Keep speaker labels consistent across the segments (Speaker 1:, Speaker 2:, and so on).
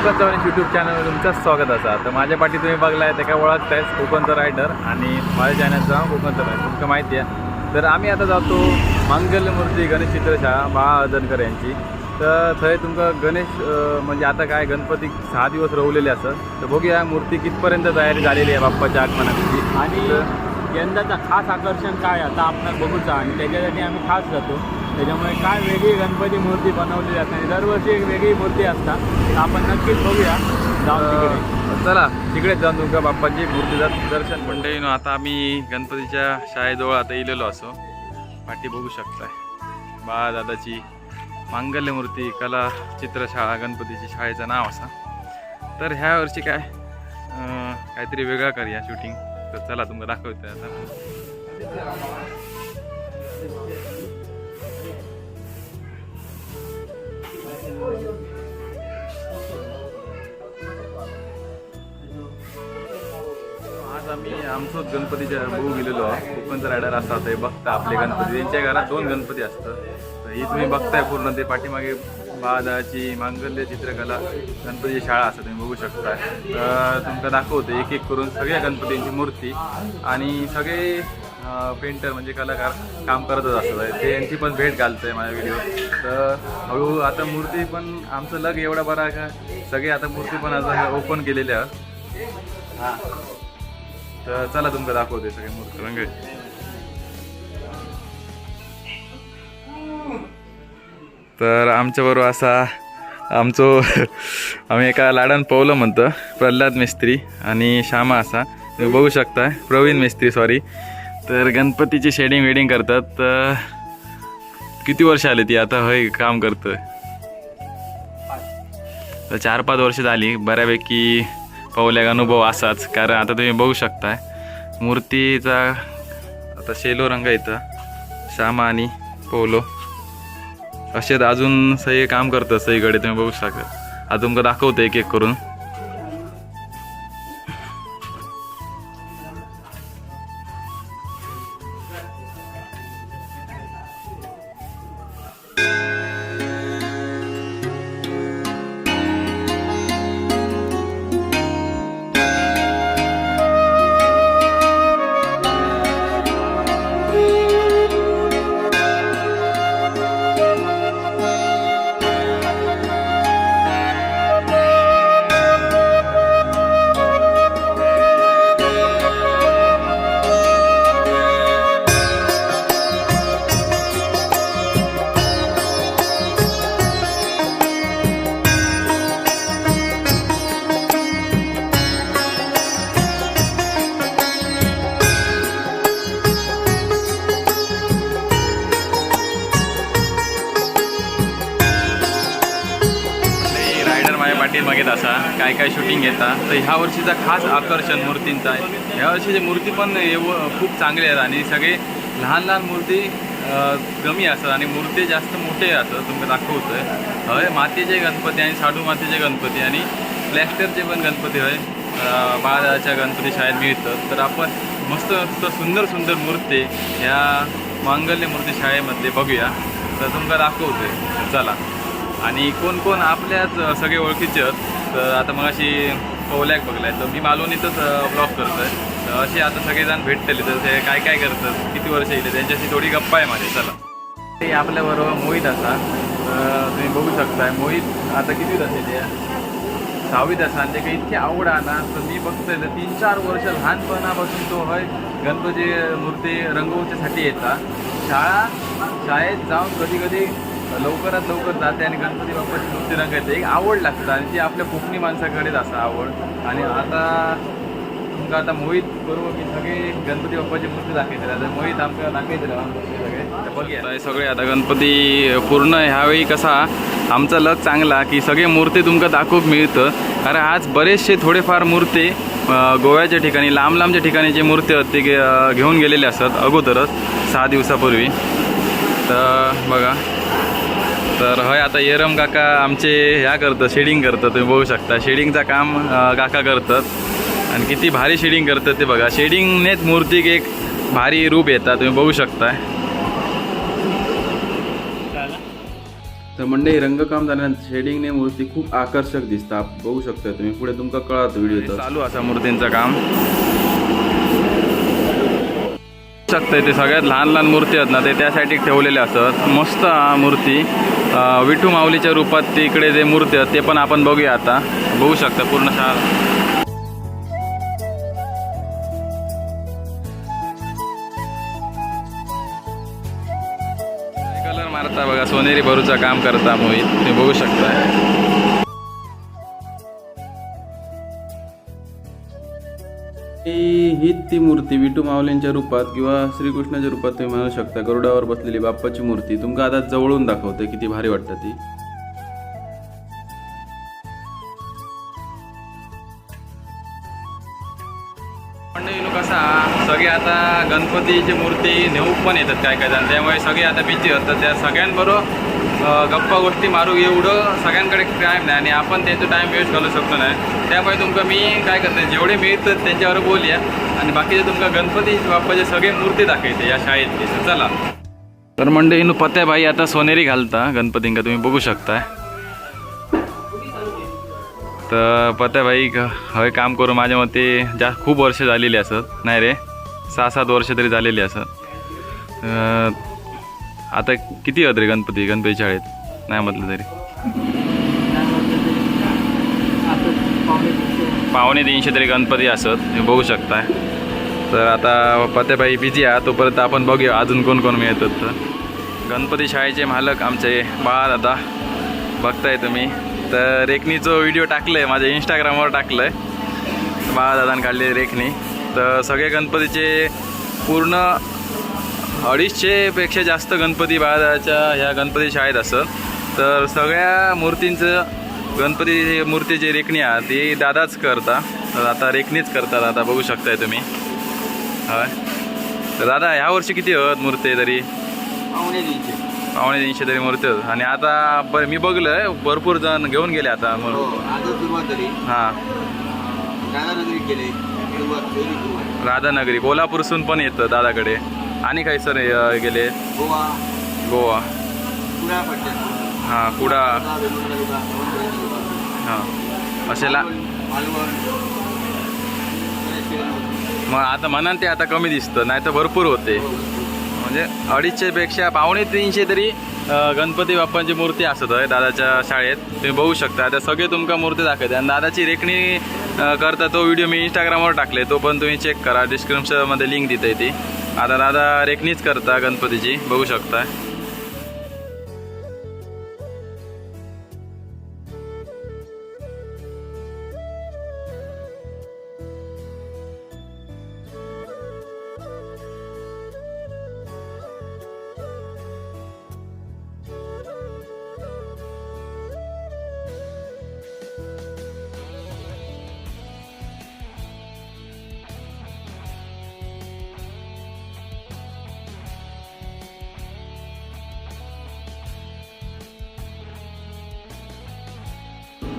Speaker 1: Manish Chavan YouTube चॅनलवर तुमचं स्वागत असा. तर माझ्या पाठी तुम्ही बघलाय ते काय ओळखतायच कोकणचा रायडर आणि माझ्या चॅनलचं नाव कोकणचा रायडर तुमचं माहिती आहे. तर आम्ही आता जातो मांगल्य मूर्ती गणेश चित्रशाळा बाळा यांची. तर थंय तुमका गणेश म्हणजे आता काय गणपती सहा दिवस रवलेले असतात तर बघूया मूर्ती कितपर्यंत तयारी झालेली आहे बाप्पाच्या आगमनाची.
Speaker 2: आणि
Speaker 1: यंदाचं
Speaker 2: यंदाचा खास आकर्षण काय आता आपण बघूचा आणि त्याच्यासाठी आम्ही खास जातो. त्याच्यामुळे काय वेगळी गणपती मूर्ती बनवली जाते आणि दरवर्षी एक वेगळी मूर्ती असतात आपण नक्कीच बघूया. तिकडे.
Speaker 1: चला तिकडेच जाऊन तुमका बाप्पाची मूर्तीचं दर्शन मंडळी आता आम्ही गणपतीच्या शाळेजवळ आता इलेलो असो. पाठी बघू शकताय. बाळा दादाची मांगल्य मूर्ती कला चित्रशाळा गणपतीची शाळेचं नाव असा. तर ह्या वर्षी काय काहीतरी वेगळा करूया शूटिंग तर चला तुमका दाखवते आता. आज आम्ही आमचोच गणपतीच्या बघू गेलेलो आहोत. कोकणचा रायडर असा ते बघता आपले गणपती. त्यांच्या घरात दोन गणपती असतात. तर ही तुम्ही बघताय पूर्ण. ते पाठीमागे बादाची मांगल्य चित्रकला गणपतीची शाळा असं तुम्ही बघू शकता. तर तुमका दाखवते एक एक करून सगळ्या गणपतींची मूर्ती. आणि सगळे पेंटर म्हणजे कलाकार काम करतच असतात. ते यांची पण भेट घालतोय माझ्या व्हिडिओ तर हळूहळू आता मूर्ती पण आमचं लग एवढा बरा का? सगळे आता मूर्ती पण आता ओपन केलेल्या हां. तर चला तुमका दाखवते सगळे मूर्ती रंग तर आमच्याबरोबर असा आमचो आम्ही एका लाडान पवलं म्हणतो प्रल्हाद मिस्त्री आणि श्यामा असा. तुम्ही बघू शकता प्रवीण मिस्त्री सॉरी तर गणपतीची शेडिंग वेडिंग करतात. तर किती वर्ष आले ती आता होय काम करतोय. तर चार पाच वर्ष झाली. बऱ्यापैकी पवल्याक अनुभव असाच कारण आता तुम्ही बघू शकताय. मूर्तीचा आता शेलो रंग येतं श्यामा आणि पोलो. असेच अजून सही काम करतं सईकडे तुम्ही बघू शकता. आता तुमका दाखवतो एक एक करून. रायडर असा काय काय शूटिंग घेतात तर ह्या वर्षीचा खास आकर्षण मूर्तींचा आहे. ह्या वर्षीचे मूर्ती पण एव खूप चांगले आहेत आणि सगळे लहान लहान मूर्ती कमी असतात आणि मूर्ती जास्त मोठे असतात तुम्ही दाखवतोय. हय मातीचे गणपती आणि साडू मातीचे गणपती आणि प्लॅस्टरचे पण गणपती होय. बाळाच्या गणपती शाळेत मिळतात. तर आपण मस्त मस्त सुंदर सुंदर मूर्ती ह्या मांगल्य मूर्ती शाळेमध्ये बघूया. तर तुमका दाखवतोय. चला. आणि कोण कोण आपल्याच सगळे ओळखीचे आहेत. तर आता मग अशी पवल्याक बघलाय. तर मी मालवणीतच ब्लॉग करतोय. तर असे आता सगळेजण भेटतले. तर ते काय काय करतात किती वर्ष येईल त्यांच्याशी थोडी गप्पा आहे माझी. चला. ते आपल्याबरोबर मोहित असा. तुम्ही बघू शकताय. मोहित आता किती असेल ते सहावीत असा. आणि काही इतकी आवड आहे ना. तर मी बघतोय तर तीन चार वर्ष लहानपणापासून तो होय गणपती मूर्ती रंगवच्यासाठी येतात शाळा शाळेत जाऊन कधी कधी लवकरात लवकर जाते आणि गणपती बाप्पाची मूर्ती रंगायची. एक आवड लागतं आणि ती आपल्या कोकणी माणसाकडेच असं आवड. आणि आता तुमका आता मोहित बरोबर मी सगळे गणपती बाप्पाची मूर्ती दाखवते आता मोहित आमच्या दाखवते सगळे. बघूया. सगळे आता गणपती पूर्ण ह्यावेळी कसा आमचा लक चांगला की सगळे मूर्ती तुमका दाखवूक मिळतं. कारण आज बरेचसे थोडेफार मूर्ती गोव्याच्या ठिकाणी लांब लांबच्या ठिकाणी जे मूर्ती आहेत ते घेऊन गेलेले असतात अगोदरच सहा दिवसापूर्वी. तर बघा. तर हय आता येरम काका आमचे ह्या करतं शेडिंग करतं तुम्ही बघू शकता. शेडिंगचं काम काका करतात. आणि किती भारी शेडिंग करतात ते बघा. शेडिंगनेच मूर्तीक एक भारी रूप येतात तुम्ही बघू शकताय तर मंडळी रंगकाम झाल्यानंतर शेडिंगने मूर्ती खूप आकर्षक दिसता आप- बघू शकता तुम्ही. पुढे तुमका कळत व्हिडिओ चालू असा मूर्तींचं काम. शकतं ते सगळ्यात लहान लहान मूर्ती आहेत ना ते त्यासाठी ठेवलेले असतात. मस्त मूर्ती. विठू माऊलीच्या रूपात ते इकडे जे मूर्ती आहेत ते पण आपण बघूया आता. बघू शकता पूर्ण शाळा. कलर मारता बघा सोनेरी भरूचा काम करता मोहित तुम्ही बघू शकता. हीच ती मूर्ती विटू माऊलींच्या रूपात किंवा श्रीकृष्णाच्या रूपात तुम्ही म्हणू शकता. गरुडावर बसलेली बाप्पाची मूर्ती. तुमका आता जवळून दाखवते किती भारी वाटतं ती. मंडळी लोक कसा सगळे आता गणपतीची मूर्ती नेऊ पण येतात काय काय जण. त्यामुळे सगळे आता बिझी होतात. त्या सगळ्यांबरोबर गप्पा गोष्टी मारू एवढं सगळ्यांकडे टाईम नाही आणि आपण त्यांचं टाईम वेस्ट घालू शकतो नाही. त्यामुळे तुमका मी काय करते जेवढे मिळतं त्यांच्यावर बोलूया आणि बाकीचे तुमका गणपती बाप्पाचे सगळे मूर्ती दाखवते या शाळेतली चला. तर मंडळी नु पत्या बाई आता सोनेरी घालता गणपतींका तुम्ही बघू शकताय. तर पत्याबाई हवे काम करू माझ्या मते जा खूप वर्ष झालेली असत. नाही रे सहा सात वर्ष तरी झालेली असत. आता किती होत रे गणपती? गणपती शाळेत? नाही म्हटलं तरी. पावणे तीनशे तरी गणपती असत. तुम्ही बघू शकताय तर आता पत्याबाई बिझी आहे. तोपर्यंत आपण बघूया अजून कोण कोण मिळतात तर. गणपती शाळेचे मालक आमचे बाळा दादा बघताय तुम्ही. तर रेखनीचं व्हिडिओ टाकलं आहे माझ्या इंस्टाग्रामवर टाकलं आहे बाळादादान काढले रेखनी. तर सगळे गणपतीचे पूर्ण अडीचशेपेक्षा जास्त गणपती बाळादाच्या ह्या गणपती शाळेत असत तर सगळ्या मूर्तींचं गणपती मूर्ती जी रेखणी आहे ती दादाच करता तर आता रेखनीच करतात आता बघू शकताय तुम्ही. होय. तर दादा ह्या वर्षी किती होत मूर्ती तरी?
Speaker 2: पावणे तीनशे.
Speaker 1: पावणे तीनशे तरी मूर्ती होत आणि आता ब मी बघलंय भरपूर जण घेऊन गेले आता
Speaker 2: हो
Speaker 1: हां.
Speaker 2: राधानगरी
Speaker 1: कोल्हापूरसून पण येतं दादाकडे. आणि काही सर गेले?
Speaker 2: गोवा.
Speaker 1: गोवा.
Speaker 2: पट्ट्यात
Speaker 1: हां कुडा.
Speaker 2: लोका
Speaker 1: हां. असे ला
Speaker 2: मालवण
Speaker 1: मग आता म्हणाल ते आता कमी दिसतं नाही तर भरपूर होते. म्हणजे अडीचशेपेक्षा पावणे तीनशे तरी अं, गणपती बाप्पांची मूर्ती असत आहे दादाच्या शाळेत. तुम्ही बघू शकता आता सगळे तुमका मूर्ती दाखवते. आणि दादाची रेखणी अं, करता तो व्हिडिओ मी इंस्टाग्रामवर टाकले तो पण तुम्ही चेक करा. डिस्क्रिप्शनमध्ये लिंक देते ती. आता दादा रेखणीच करता गणपतीची बघू शकता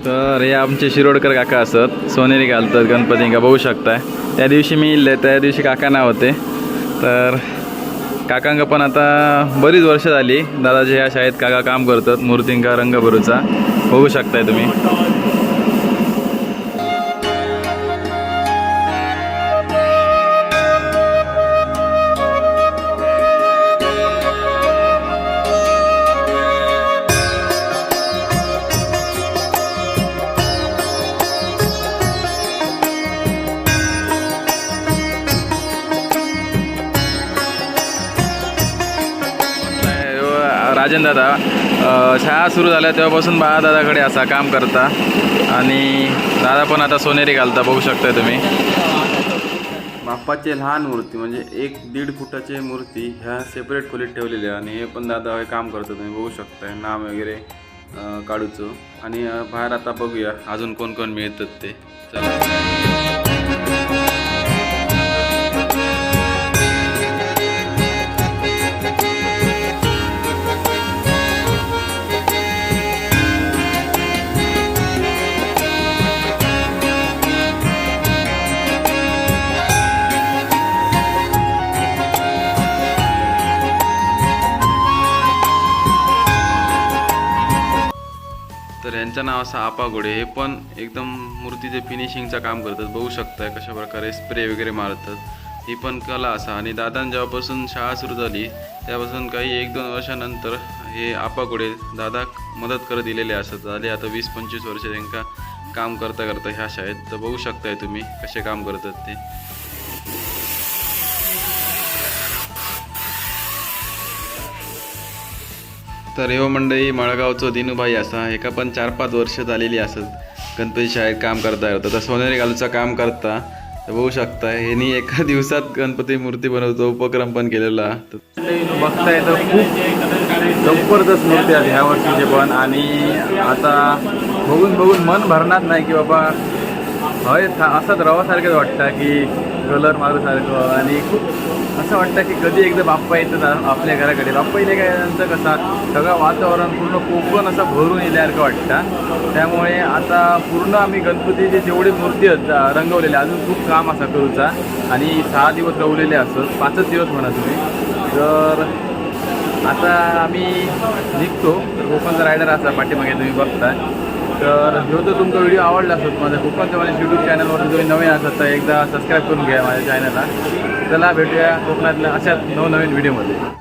Speaker 1: तर हे आमचे शिरोडकर काका असत सोनेरी घालतात गणपतींका बघू शकताय. त्या दिवशी मी इल्ले त्या दिवशी काका नाव होते. तर काकांका पण आता बरीच वर्ष झाली दादाजी ह्या शाळेत काका काम करतात मूर्तींका रंग भरूचा बघू शकताय तुम्ही. राजन दादा शाळा सुरू झाल्या तेव्हापासून बाळा दादाकडे असा काम करता. आणि दादा पण आता सोनेरी घालता बघू शकता तुम्ही. बाप्पाचे लहान मूर्ती म्हणजे एक दीड फुटाची मूर्ती ह्या सेपरेट खोलीत ठेवलेल्या आणि हे पण दादा हे काम करतो तुम्ही बघू शकताय. नाम वगैरे काढूचो आणि बाहेर आता बघूया अजून कोण कोण मिळतात ते. चला. तर यांचं नाव असं आपागोडे हे पण एकदम मूर्तीचे फिनिशिंगचं काम करतात बघू शकताय कशा प्रकारे स्प्रे वगैरे मारतात. ही पण कला असा. आणि दादां जेव्हापासून शाळा सुरू झाली त्यापासून काही एक दोन वर्षानंतर हे आपा घोडे दादा मदत करत दिलेले असत झाले आता वीस पंचवीस वर्ष त्यांका काम करता करता ह्या शाळेत. तर बघू शकताय तुम्ही कसे काम करतात ते. तर ह्यो मंडळी मळगावचो दिनूबाई असा एका पण चार पाच वर्ष झालेली असत. गणपती शाळेत काम करता होता तर सोनेरी घालूचा काम करता. तर बघू शकता ह्यांनी एका दिवसात गणपती मूर्ती बनवतो उपक्रम पण केलेला. तर बघताय तर खूप जबरदस्त मूर्ती आली ह्या वर्षीचे पण. आणि आता बघून बघून मन भरणार नाही की बाबा हय था- असंच रवासारखंच वाटतं की कलर मारूसारखं. आणि खूप असं वाटतं की कधी एकदा बाप्पा येतात आपल्या घराकडे. बाप्पा येले काय यांचं कसा सगळं वातावरण पूर्ण कोकण असं भरून येल्यासारखं वाटतं. त्यामुळे आता पूर्ण आम्ही गणपतीचे जेवढे मूर्ती आहेत रंगवलेले अजून खूप काम असा करूचा. आणि सहा दिवस रवलेले असत पाचच दिवस म्हणा तुम्ही. तर आता आम्ही निघतो. तर कोकणचा रायडर असा पाठीमागे तुम्ही बघताय. तर जो जर तुमचा व्हिडिओ आवडला असत माझ्या कोकणच्या माझ्या यूट्यूब चॅनलवरून तुम्ही नवीन असत तर एकदा सबस्क्राईब करून घ्या माझ्या चॅनलला चला भेटूया कोकणातल्या अशाच नवनवीन व्हिडिओमध्ये